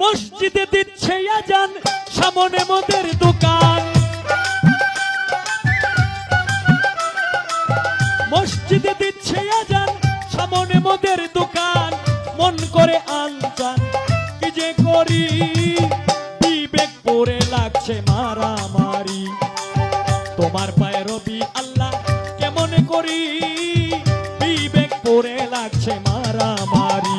মসজিদে দিচ্ছে আজান, সামনে মোদের দোকান। মসজিদে দিচ্ছে আজান, সামনে মোদের দোকান। মন করে আনজান, কি যে করি? বিবেক পড়ে লাগছে মারামারি। তোমার পায়ে রবি আল্লাহ, কেমন করি? বিবেক পড়ে লাগছে মারামারি।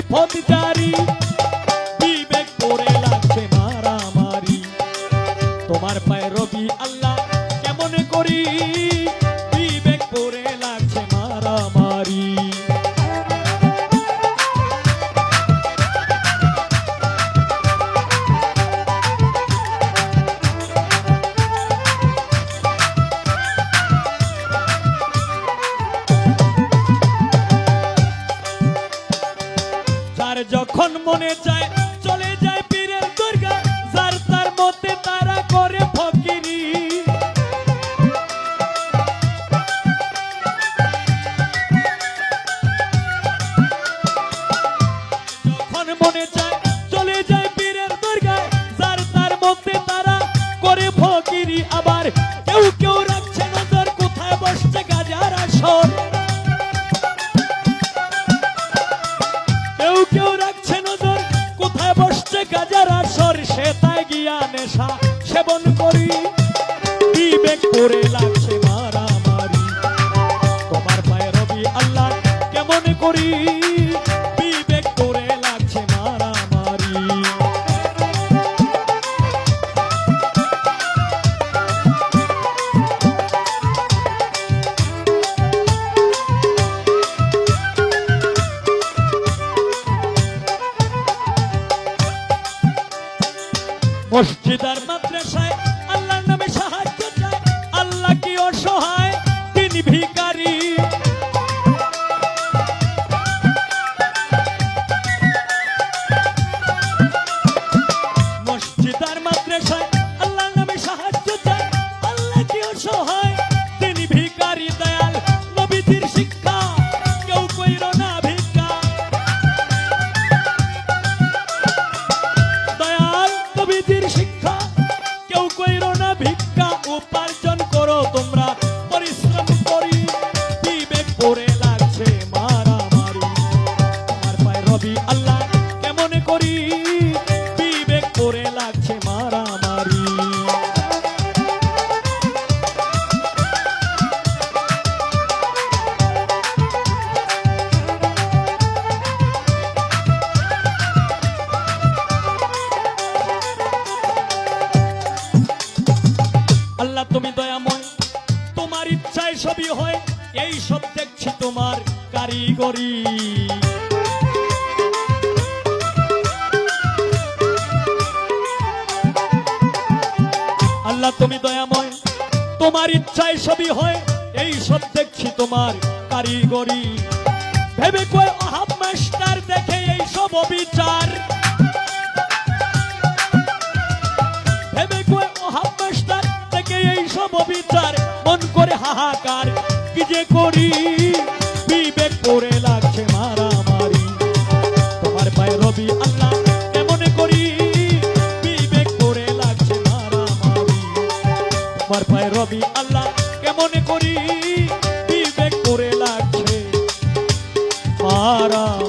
অন্যের মনে চায় চলে যায় পীরের দুর্গা যার তার মতে তারা করে বসছে গাজার আসর, সে তাই গিয়া নেশা সেবন করি। বিবেক করে লাগছে মারামারি। তোমার পায়ে রবি আল্লাহ কেমন করি? মসজিদ আর মাদ্রাসায় শিক্ষা কেউ কইর না ভিক্ষা, উপার্জন করো তোমরা। পরিশ্রম করি, বিবেক পড়ে লাগছে মারামারি। আমার আল্লাহ আল্লাহ, তুমি দয়াময়। তোমার ইচ্ছায় সবই হয়, এই সব দেখছি তোমার কারিগরি। আল্লাহ, তুমি দয়াময়। তোমার ইচ্ছায় সবই হয়, এই সব দেখছি তোমার কারিগরি। ভেবে কয় অহাব মাস্টার, দেখে এই সব বিচার এই সব বিচার মন করে হাহাকার। কি যে করি? বিবেক করে লাগছে মারামারি। তোমার পায়ে রবি আল্লাহ, কেমন করি? বিবেক করে লাগছে মারামারি। তোমার পায়ে রবি আল্লাহ, কেমন করি? বিবেক করে লাগছে মারামারি।